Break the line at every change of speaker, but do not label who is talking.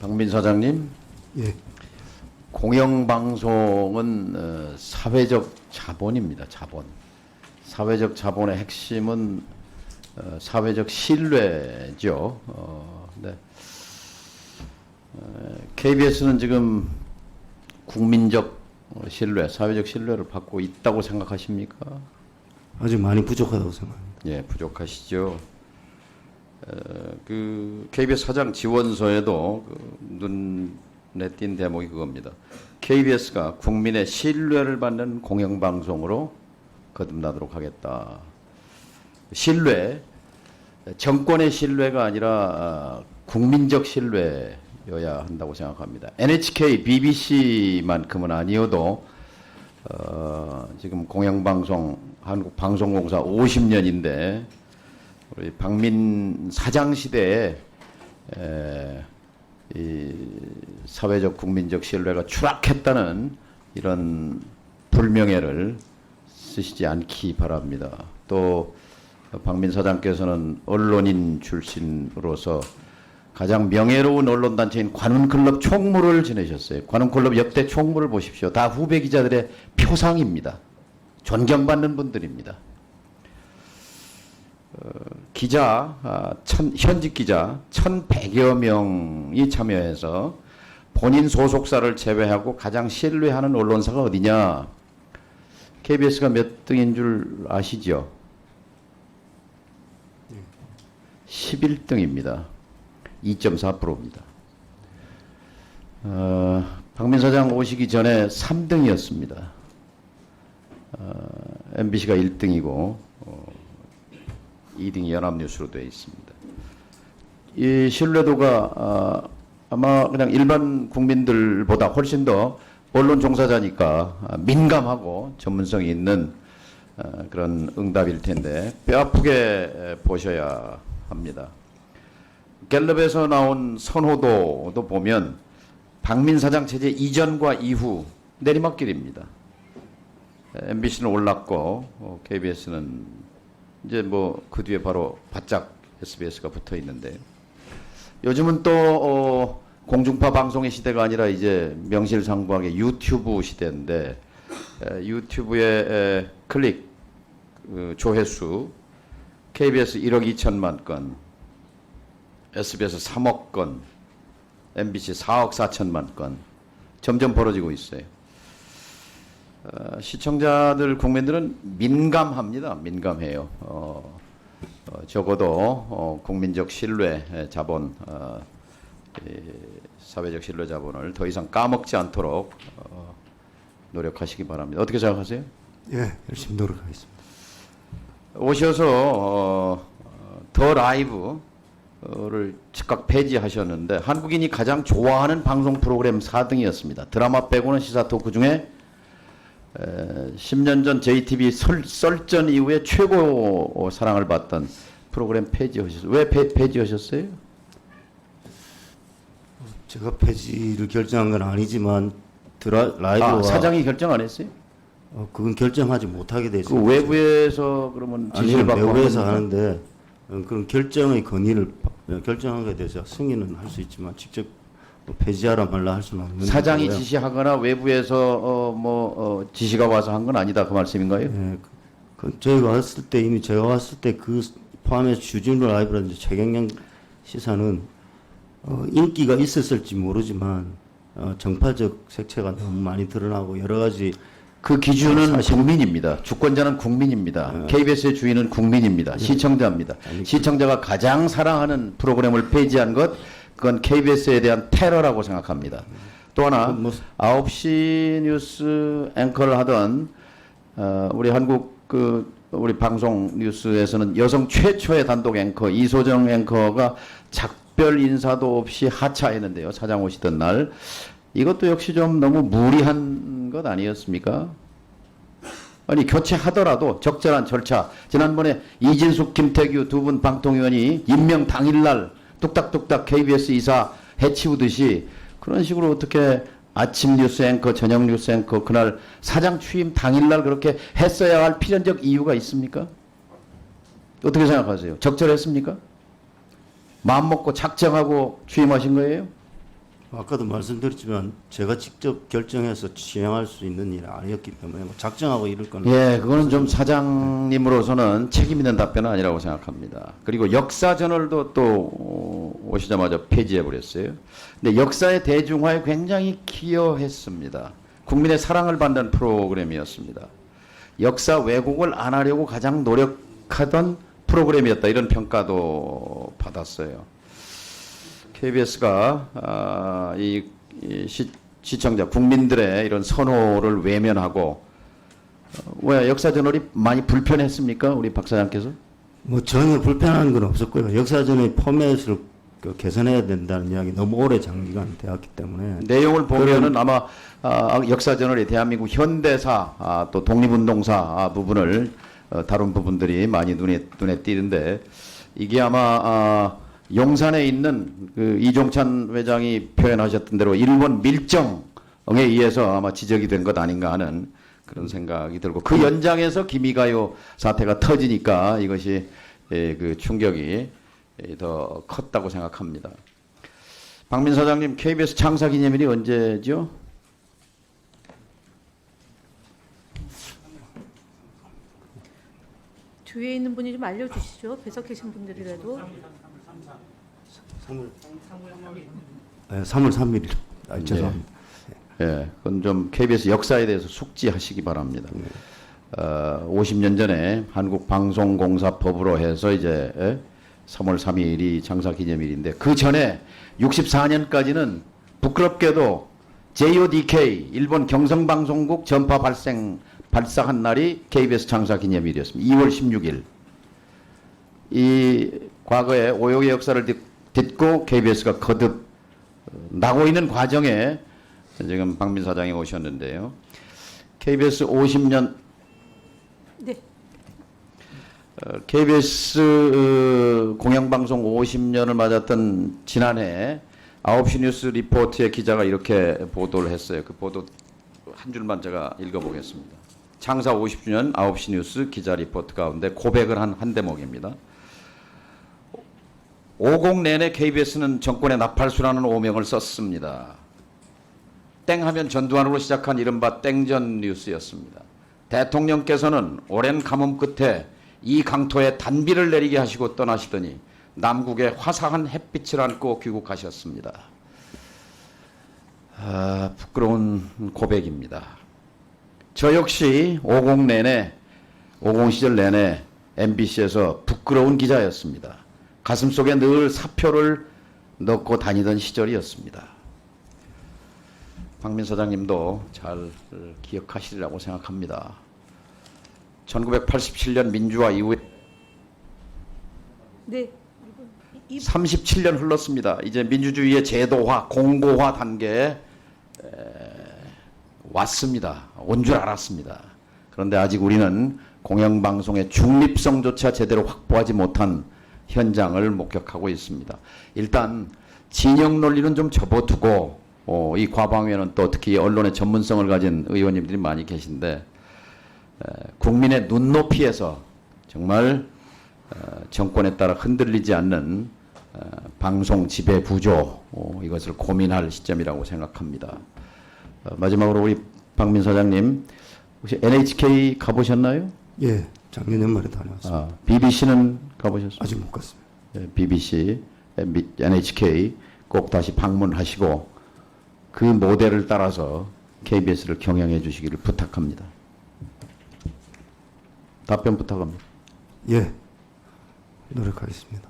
박민 사장님,
예,
공영방송은 어, 사회적 자본입니다. 자본. 사회적 자본의 핵심은 어, 사회적 신뢰죠. 어, 네. KBS는 지금 국민적 신뢰, 사회적 신뢰를 받고 있다고 생각하십니까?
아직 많이 부족하다고 생각합니다.
예, 부족하시죠. 어, 그 KBS 사장 지원서에도 그 눈에 띈 대목이 그겁니다. KBS가 국민의 신뢰를 받는 공영방송으로 거듭나도록 하겠다. 신뢰, 정권의 신뢰가 아니라 아, 국민적 신뢰여야 한다고 생각합니다. NHK, BBC만큼은 아니어도 어, 지금 공영방송 한국방송공사 50년인데 우리 박민 사장 시대에 에, 이 사회적 국민적 신뢰가 추락했다는 이런 불명예를 쓰시지 않기 바랍니다. 또 박민 사장께서는 언론인 출신으로서 가장 명예로운 언론단체인 관훈클럽 총무를 지내셨어요. 관훈클럽 역대 총무를 보십시오. 다 후배 기자들의 표상입니다. 존경받는 분들입니다. 어, 기자, 아, 천, 현직 기자 1,100여 명이 참여해서 본인 소속사를 제외하고 가장 신뢰하는 언론사가 어디냐? KBS가 몇 등인 줄 아시죠? 11등입니다. 2.4%입니다. 어, 박민 사장 오시기 전에 3등이었습니다. 어, MBC가 1등이고 어, 2등이 연합뉴스로 되어 있습니다. 이 신뢰도가 아, 아마 그냥 일반 국민들보다 훨씬 더 언론 종사자니까 아, 민감하고 전문성이 있는 어, 그런 응답일 텐데 뼈 아프게 에, 보셔야 합니다. 갤럽에서 나온 선호도도 보면 박민 사장 체제 이전과 이후 내리막길입니다. MBC는 올랐고 KBS는 이제 뭐 그 뒤에 바로 바짝 SBS가 붙어 있는데 요즘은 또 어, 공중파 방송의 시대가 아니라 이제 명실상부하게 유튜브 시대인데 에, 유튜브의 에, 클릭 그 조회수 KBS 1억 2천만 건, SBS 3억 건, MBC 4억 4천만 건 점점 벌어지고 있어요. 어, 시청자들 국민들은 민감합니다. 민감해요. 어, 어, 적어도 어, 국민적 신뢰 에, 자본, 어, 이, 사회적 신뢰 자본을 더 이상 까먹지 않도록 어, 노력하시기 바랍니다. 어떻게 생각하세요?
예, 열심히 노력하겠습니다.
오셔서 어, 어, 더 라이브를 즉각 폐지하셨는데 한국인이 가장 좋아하는 방송 프로그램 4등이었습니다. 드라마 빼고는 시사 토크 중에 에, 10년 전 JTB 설, 썰전 이후에 최고 사랑을 받던 프로그램 폐지하셨어요. 왜 폐, 폐지하셨어요?
제가 폐지를 결정한 건 아니지만 드라, 라이브와
아, 사장이 결정 안 했어요?
어, 그건 결정하지 못하게 되죠.
그 외부에서 그러면 지시를 받고
외부에서
하는
하는데 어, 그런 결정의 건의를 것에 대해서 승인은 할 수 있지만 직접 뭐 폐지하라 말라 할 수는 없는
사장이
거고요.
지시하거나 외부에서 어, 뭐 어, 지시가 와서 한 건 아니다 그 말씀인가요?
예, 그, 그 저희가 왔을 때 이미 제가 왔을 때 그 포함해서 주진우 라이브라든지 최경영 시사는 어, 인기가 있었을지 모르지만 어, 정파적 색채가 너무 많이 드러나고 여러 가지
그 기준은 국민입니다. 주권자는 국민입니다. KBS의 주인은 국민입니다. 시청자입니다. 시청자가 가장 사랑하는 프로그램을 폐지한 것, 그건 KBS에 대한 테러라고 생각합니다. 또 하나,
뭐-
9시 뉴스 앵커를 하던, 어, 우리 한국 그, 우리 방송 뉴스에서는 여성 최초의 단독 앵커, 이소정 앵커가 작별 인사도 없이 하차했는데요. 사장 오시던 날. 이것도 역시 좀 너무 무리한 것 아니었습니까? 아니 교체하더라도 적절한 절차. 지난번에 이진숙, 김태규 두 분 방통위원이 임명 당일날 뚝딱뚝딱 KBS 이사 해치우듯이 그런 식으로 어떻게 아침 뉴스 앵커, 저녁 뉴스 앵커 그날 사장 취임 당일날 그렇게 했어야 할 필연적 이유가 있습니까? 어떻게 생각하세요? 적절했습니까? 마음 먹고 작정하고 취임하신 거예요?
아까도 말씀드렸지만 제가 직접 결정해서 진행할 수 있는 일이 아니었기 때문에 뭐 작정하고 이럴 거는
예, 그거는 좀 사장님으로서는 책임 있는 답변은 아니라고 생각합니다. 그리고 역사 저널도 또 어, 오시자마자 폐지해 버렸어요. 근데 역사의 대중화에 굉장히 기여했습니다. 국민의 사랑을 받는 프로그램이었습니다. 역사 왜곡을 안 하려고 가장 노력하던 프로그램이었다 이런 평가도 받았어요. KBS가 아, 이, 이 시, 시청자 국민들의 이런 선호를 외면하고 어, 왜 역사 저널이 많이 불편했습니까, 우리 박 사장께서?
뭐 전혀 불편한 건 없었고요. 역사전의 포맷을 그 개선해야 된다는 이야기 너무 오래 장기간 되었기 때문에
내용을 보면은 아마 아, 역사 저널이 대한민국 현대사 아, 또 독립운동사 아, 부분을 어, 다룬 부분들이 많이 눈에 눈에 띄는데 이게 아마 아, 용산에 있는 그 이종찬 회장이 표현하셨던 대로 일본 밀정에 의해서 아마 지적이 된 것 아닌가 하는 그런 생각이 들고 그 연장에서 기미가요 사태가 터지니까 이것이 예, 그 충격이 예, 더 컸다고 생각합니다. 박민 사장님 KBS 창사 기념일이 언제죠?
뒤에 있는 분이 좀 알려주시죠. 배석 계신 분들이라도.
3월 네, 3월 3일 아, 죄송합니다.
예, 그건 좀 KBS 역사에 대해서 숙지하시기 바랍니다. 어, 50년 전에 한국방송공사법으로 해서 이제 예? 3월 3일이 창사 기념일인데 그 전에 64년까지는 부끄럽게도 JODK 일본 경성방송국 전파 발생 발사한 날이 KBS 창사 기념일이었습니다. 2월 16일. 이 과거의 오용의 역사를 듣- 듣고 KBS가 거듭 어, 나고 있는 과정에 지금 박민 사장이 오셨는데요. KBS 50년
네.
어, KBS 어, 공영방송 50년을 맞았던 지난해 9시 뉴스 리포트의 기자가 이렇게 보도를 했어요. 그 보도 한 줄만 제가 읽어보겠습니다. 창사 50주년 9시 뉴스 기자 리포트 가운데 고백을 한 한 대목입니다. 50 내내 KBS는 정권의 나팔수라는 오명을 썼습니다. 땡하면 전두환으로 시작한 이른바 땡전 뉴스였습니다. 대통령께서는 오랜 가뭄 끝에 이 강토에 단비를 내리게 하시고 떠나시더니 남국의 화사한 햇빛을 안고 귀국하셨습니다. 아, 부끄러운 고백입니다. 저 역시 50 내내 50 시절 내내 MBC에서 부끄러운 기자였습니다. 가슴 속에 늘 사표를 넣고 다니던 시절이었습니다. 박민 사장님도 잘 기억하시리라고 생각합니다. 1987년 민주화 이후에
네. 이, 이
37년 흘렀습니다. 이제 민주주의의 제도화, 공고화 단계에 에, 왔습니다. 온 줄 알았습니다. 그런데 아직 우리는 공영방송의 중립성조차 제대로 확보하지 못한 현장을 목격하고 있습니다. 일단 진영 논리는 좀 접어두고 어, 이 과방위에는 또 특히 언론의 전문성을 가진 의원님들이 많이 계신데 에, 국민의 눈높이에서 정말 어, 정권에 따라 흔들리지 않는 어, 방송 지배 구조 어, 이것을 고민할 시점이라고 생각합니다. 어, 마지막으로 우리 박민 사장님 혹시 NHK 가보셨나요?
예, 작년 연말에 다녀왔습니다.
아, BBC는 가보셨어요?
아직 못 갔습니다.
예, BBC, 미- NHK 꼭 다시 방문하시고 그 모델을 따라서 KBS를 경영해 주시기를 부탁합니다. 답변 부탁합니다.
예, 노력하겠습니다.